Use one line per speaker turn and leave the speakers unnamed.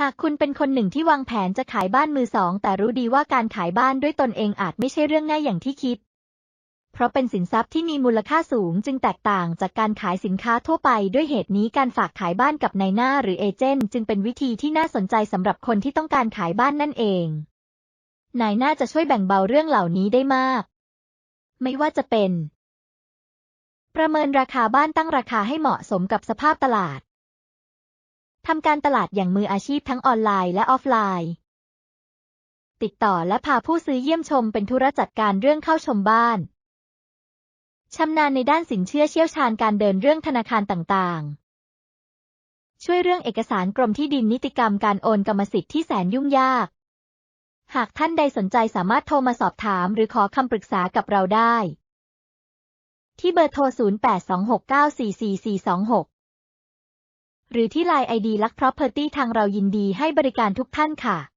หากคุณเป็นคนหนึ่งที่วางแผนจะขายบ้านมือสอง แต่รู้ดีว่าการขายบ้านด้วยตนเองอาจไม่ใช่เรื่องง่ายอย่างที่คิด เพราะเป็นสินทรัพย์ที่มีมูลค่าสูงจึงแตกต่างจากการขายสินค้าทั่วไป ด้วยเหตุนี้การฝากขายบ้านกับนายหน้าหรือเอเจนต์จึงเป็นวิธีที่น่าสนใจสำหรับคนที่ต้องการขายบ้านนั่นเอง นายหน้าจะช่วยแบ่งเบาเรื่องเหล่านี้ได้มาก ไม่ว่าจะเป็น ประเมินราคาบ้านตั้งราคาให้เหมาะสมกับสภาพตลาด ทำการตลาดอย่างมืออาชีพทั้งออนไลน์และออฟไลน์ ติดต่อและพาผู้ซื้อเยี่ยมชมเป็นธุรจัดการเรื่องเข้าชมบ้านชำนาญในด้านสินเชื่อเชี่ยวชาญการเดินเรื่องธนาคารต่างๆ ช่วยเรื่องเอกสารกรมที่ดินนิติกรรมการโอนกรรมสิทธิ์ที่แสนยุ่งยาก หากท่านใดสนใจสามารถโทรมาสอบถามหรือขอคำปรึกษากับเราได้ ที่เบอร์โทร 0826944426 หรือที่ Line ID ลัก Property ทางเรายินดีให้บริการทุกท่านค่ะ